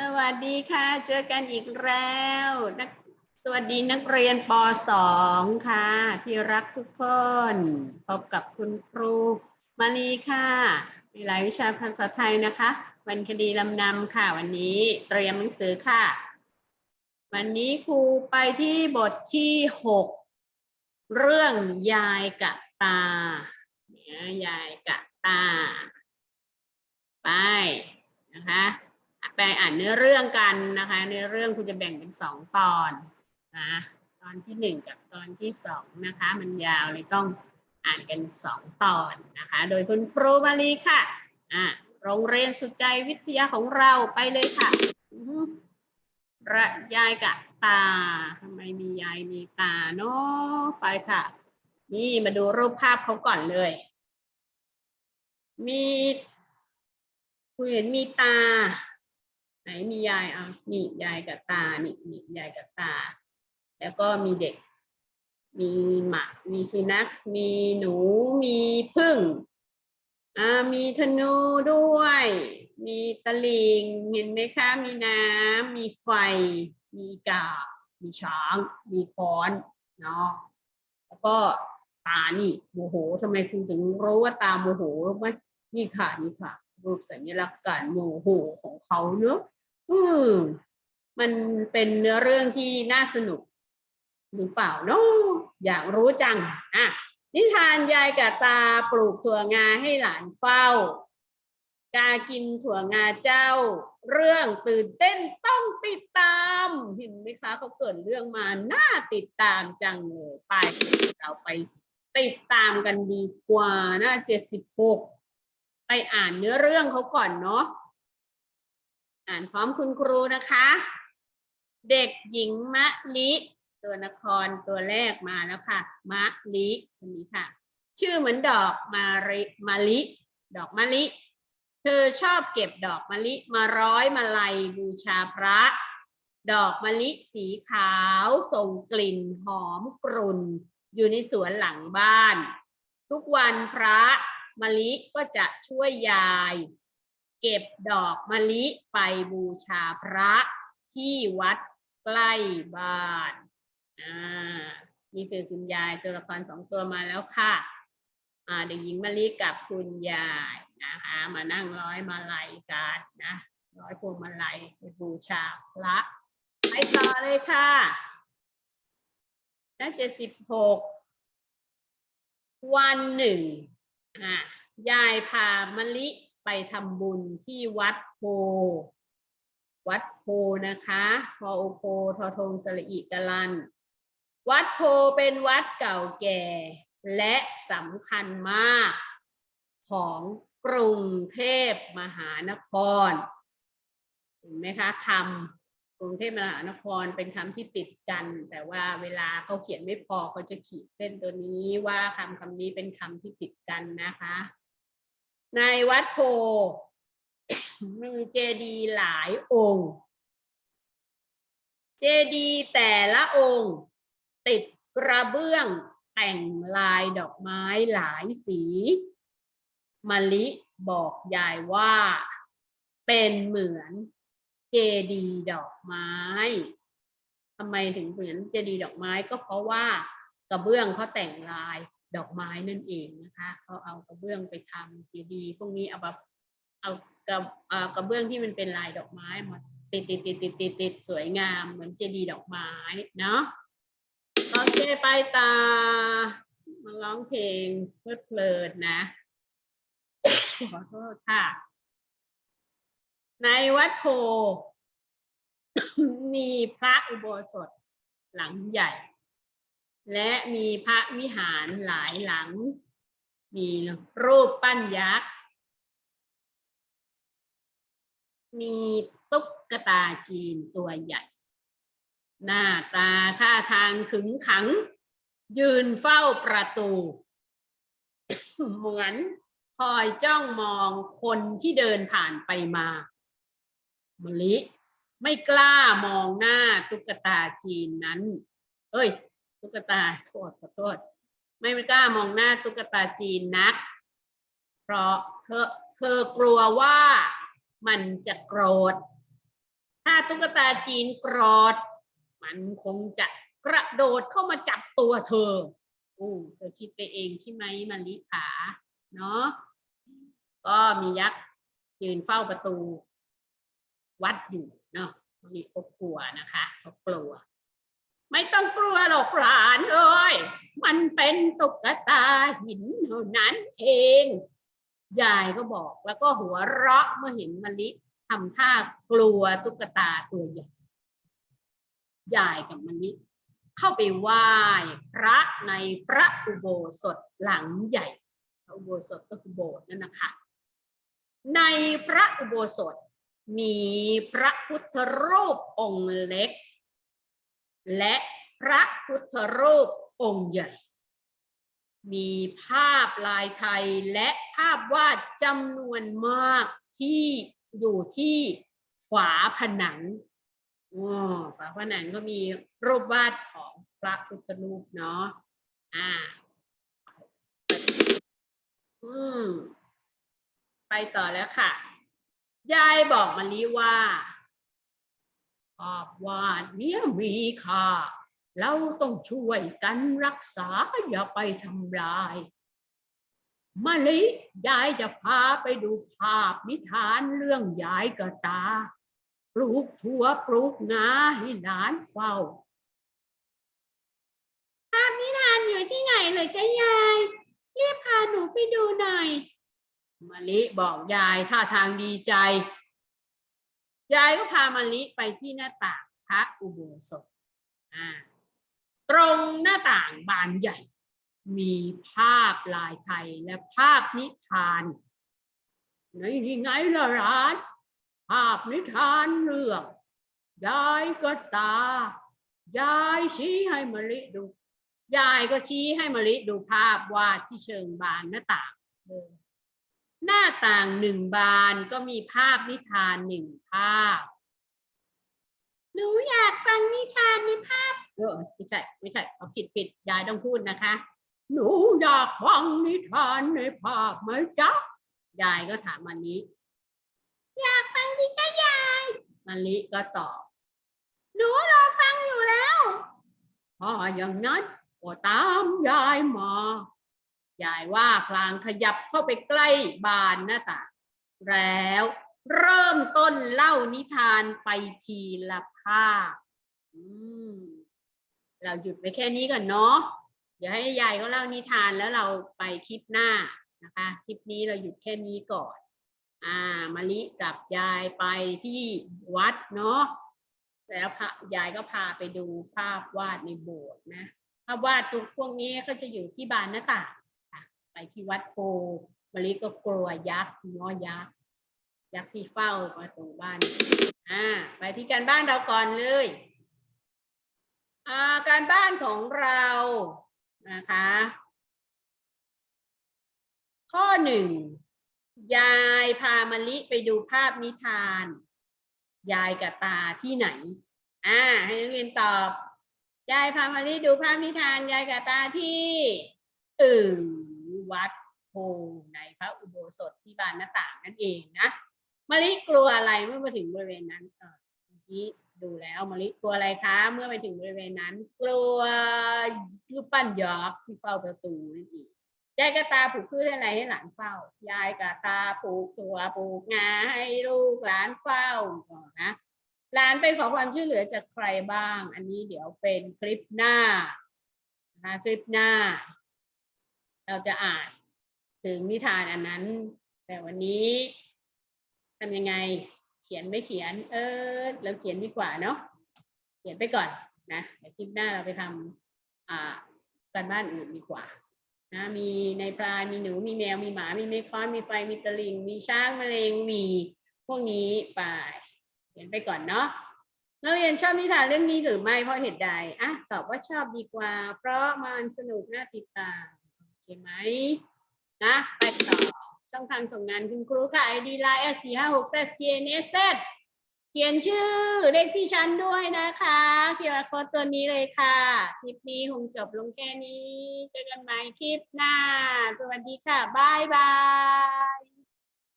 สวัสดีค่ะ เจอกันอีกแล้วนักสวัสดีนักเรียนป .2 ค่ะ ที่รักทุกคนพบกับคุณครูมาลีค่ะ มีหลายวิชาภาษาไทยนะคะ วันคดีลำนำค่ะ วันนี้เตรียมหนังสือค่ะ วันนี้ครูไปที่บทที่ 6 เรื่องยายกับตาเนี่ยยายกับตา ไปนะคะ ไปอ่านเนื้อเรื่องกันนะคะเนื้อเรื่องคุณจะแบ่งเป็นสองตอนนะตอนที่หนึ่งกับตอนที่สองนะคะมันยาวเลยต้องอ่านกันสองตอนนะคะโดยคุณครูมาลีค่ะอ่าโรงเรียนสุใจวิทยาของเราไปเลยค่ะระยายกับตาทำไมมียายมีตาเนาะไปค่ะ นี่มาดูรูปภาพเขาก่อนเลย มีคุณเห็นมีตา ไหนมียายเอานี่ยายกับตานี่นี่ยายกับตา แล้วก็มีเด็ก มีหมามีสุนัข มีหนูมีผึ้งอ่ามีธนูด้วย มีตะลิงเห็นไหมคะ มีน้ำมีไฟ มีกาบมีช้าง มีค้อนเนาะแล้วก็ตานี่โมโหทำไมคุณถึงรู้ว่าตาโมโหรู้ไหมนี่ค่ะนี่ค่ะรูปสัญลักษณ์การโมโหของเขาเนอะ อืมมันเป็นเนื้อเรื่องที่น่าสนุก หรือเปล่าเนาะอยากรู้จัง อะ นิทานยายกับตาปลูกถั่วงาให้หลานเฝ้า กากินถั่วงาเจ้า เรื่องตื่นเต้นต้องติดตาม เห็นไหมคะเขาเกิดเรื่องมาน่าติดตามจังเลยไป เราไปติดตามกันดีกว่าน้าเจ็ดสิบหกไปอ่านเนื้อเรื่องเขาก่อนเนาะ อ่านพร้อมคุณครูนะคะ เด็กหญิงมะลิ ตัวนครตัวแรกมาแล้วค่ะ มะลิคนนี้ค่ะ ชื่อเหมือนดอกมาริมะลิ ดอกมะลิ เธอชอบเก็บดอกมะลิมาร้อยมาลัยบูชาพระ ดอกมะลิสีขาวส่งกลิ่นหอมกรุ่น อยู่ในสวนหลังบ้าน ทุกวันพระมะลิก็จะช่วยยาย เก็บดอกมะลิไปบูชาพระที่วัดใกล้บ้านอ่านี่คือคุณยายตัวละครสองตัวมาแล้วค่ะอ่าเด็กหญิงมะลิกับคุณยายนะคะมานั่งร้อยมาลัยกันนะร้อยพวงมาลัยไปบูชาพระไปต่อเลยค่ะหน้าเจ็ดสิบหกวันหนึ่งอะยายพามะลิ ไปทำบุญที่วัดโพ วัดโพนะคะพอโอโพทอทงสระอิกลัน วัดโพเป็นวัดเก่าแก่ และสำคัญมาก ของกรุงเทพมหานคร เห็นไหมคะคำกรุงเทพมหานครเป็นคำที่ติดกัน แต่ว่าเวลาเขาเขียนไม่พอเขาจะขีดเส้นตัวนี้ว่าคำคำนี้เป็นคำที่ติดกันนะคะ ในวัดโพมีเจดีย์หลายองค์ เจดีย์แต่ละองค์ ติดกระเบื้องแต่งลายดอกไม้หลายสีมะลิบอกยายว่า เป็นเหมือนเจดีย์ดอกไม้ทำไมถึงเหมือนเจดีย์ดอกไม้ก็เพราะว่ากระเบื้องเขาแต่งลาย ดอกไม้นั่นเองนะคะเขาเอากระเบื้องไปทำเจดีย์พวกนี้เอาแบบเอากระกระเบื้องที่มันเป็นลายดอกไม้มาติดติดติดติดติดติดสวยงามเหมือนเจดีย์ดอกไม้เนาะโอเคไปตามาร้องเพลงเพลิดเพลินนะขอโทษค่ะ ในวัดโพมีพระอุโบสถหลังใหญ่ และมีพระวิหารหลายหลัง มีรูปปั้นยักษ์ มีตุ๊กตาจีนตัวใหญ่ หน้าตาท่าทางขึงขัง ยืนเฝ้าประตู เหมือนคอยจ้องมองคนที่เดินผ่านไปมามลิไม่กล้ามองหน้าตุ๊กตาจีนนั้น เอ้ย ตุ๊กตาโทษขอโทษ ไม่กล้ามองหน้าตุ๊กตาจีนนัก เพราะเธอเธอกลัวว่ามันจะโกรธ ถ้าตุ๊กตาจีนโกรอดมันคงจะกระโดดเข้ามาจับตัวเธอโอ้เธอคิดไปเองใช่ไหมมาลิขาเนาะก็มียักษ์ยืนเฝ้าประตู วัดอยู่เนาะมาลิเขากลัวนะคะเขากลัว ไม่ต้องกลัวหรอกหลานเอ้ยมันเป็นตุ๊กตาหินเท่านั้นเอง ยายก็บอกแล้วก็หัวเราะเมื่อเห็นมะลิทำท่ากลัวตุ๊กตาตัวใหญ่ยายกับมะลิเข้าไปไหว้พระในพระอุโบสถหลังใหญ่พระอุโบสถก็คือโบสถ์นั่นนะคะ ในพระอุโบสถมีพระพุทธรูปองค์เล็ก และพระพุทธรูปองค์ใหญ่ มีภาพลายไทยและภาพวาดจำนวนมากที่อยู่ที่ฝาผนังอ๋อฝาผนังก็มีรูปวาดของพระพุทธรูปเนาะอ่าอืม ไปต่อแล้วค่ะ ยายบอกมาลีว่า ภาพวาดเนี้มีค่า เราต้องช่วยกันรักษาอย่าไปทำลายมะลิยายจะพาไปดูภาพนิทานเรื่องยายกระตา ปลูกถั่วปลูกงาให้หลานเฝ้า ภาพนิทานอยู่ที่ไหนเลยจ้ายายรีบพาหนูไปดูหน่อยมะลิบอกยายท่าทางดีใจ ยายก็พามะลิไปที่หน้าต่างพระอุโบสถอ่าตรงหน้าต่างบานใหญ่ มีภาพลายไทยและภาพนิทานไหนนี่ไงล่ะร้านภาพนิทานเรื่องยายก็ตา ยายชี้ให้มะลิดู ยายก็ชี้ให้มะลิดูภาพวาดที่เชิงบานหน้าต่างเลย หน้าต่างหนึ่งบานก็มีภาพนิทานหนึ่งภาพ หนูอยากฟังนิทานในภาพเออไม่ใช่ไม่ใช่เอาผิดผิดยายต้องพูดนะคะ หนูอยากฟังนิทานในภาพไหมจ๊ะยายก็ถามมันนี้ อยากฟังดิจ้ะยายมันลิก็ตอบ หนูรอฟังอยู่แล้วถ้าอย่างนั้นก็ตามยายมา ยายว่าพลางขยับเข้าไปใกล้บานหน้าต่างแล้วเริ่มต้นเล่านิทานไปทีละภาพอืมเราหยุดไปแค่นี้ก่อนเนาะเดี๋ยวให้ยายก็เล่านิทานแล้วเราไปคลิปหน้านะคะ คลิปนี้เราหยุดแค่นี้ก่อน อ่ามะลิกับยายไปที่วัดเนาะแล้วพระยายก็พาไปดูภาพวาดในโบสถ์นะภาพวาดทุกพวกนี้ก็จะอยู่ที่บานหน้าต่าง ไปที่วัดโพมะลิก็กลัวยักษ์ง้อยักษ์ยักษ์ที่เฝ้าประตูบ้านอ่าไปที่การบ้านเราก่อนเลยอ่าการบ้านของเรานะคะ ข้อหนึ่งยายพามะลิไปดูภาพนิทาน ยายกับตาที่ไหนอ่าให้นักเรียนตอบยายพามะลิดูภาพนิทานยายกับตาที่เออ วัดโพในพระอุโบสถที่บานหน้าต่างนั่นเองนะมะลิกลัวอะไรเมื่อมาถึงบริเวณนั้นเออเมื่อกี้ดูแล้วมะลิกลัวอะไรคะ เมื่อไปถึงบริเวณนั้น กลัวรูปปั้นยักที่เฝ้าประตูนั่นเองยายกับตาปลูกพืชอะไรให้หลานเฝ้า ยายกับตาปลูกถั่วปลูกงาให้ลูกหลานเฝ้าก่อนนะหลานไปขอความช่วยเหลือจากใครบ้าง อันนี้เดี๋ยวเป็นคลิปหน้านะคะคลิปหน้า เราจะอ่านถึงนิทานอันนั้น แต่วันนี้ทำยังไงเขียนไม่เขียน เออเราเขียนดีกว่าเนาะเขียนไปก่อนนะเดี๋ยวคลิปหน้าเราไปทำอ่าการบ้านอื่นดีกว่านะมีในปลามีหนูมีแมวมีหมามีเมคอนมีไฟมีตะลิง มีช้างมะเร็งมีพวกนี้ไปเขียนไปก่อนเนาะนักเรียนชอบนิทานเรื่องนี้หรือไม่เพราะเหตุใดอะตอบว่าชอบดีกว่า เพราะมันสนุกน่าติดตาม เคไหมนะ ไปต่อช่องทางส่งงานคุณครูค่ะ ID Line สี่ห้าหก Z TNS เขียนชื่อเลขที่ชั้นด้วยนะคะเขียนโค้ดตัวนี้เลยค่ะ คลิปนี้คงจบลงแค่นี้ เจอกันใหม่คลิปหน้า สวัสดีค่ะ บ๊ายบาย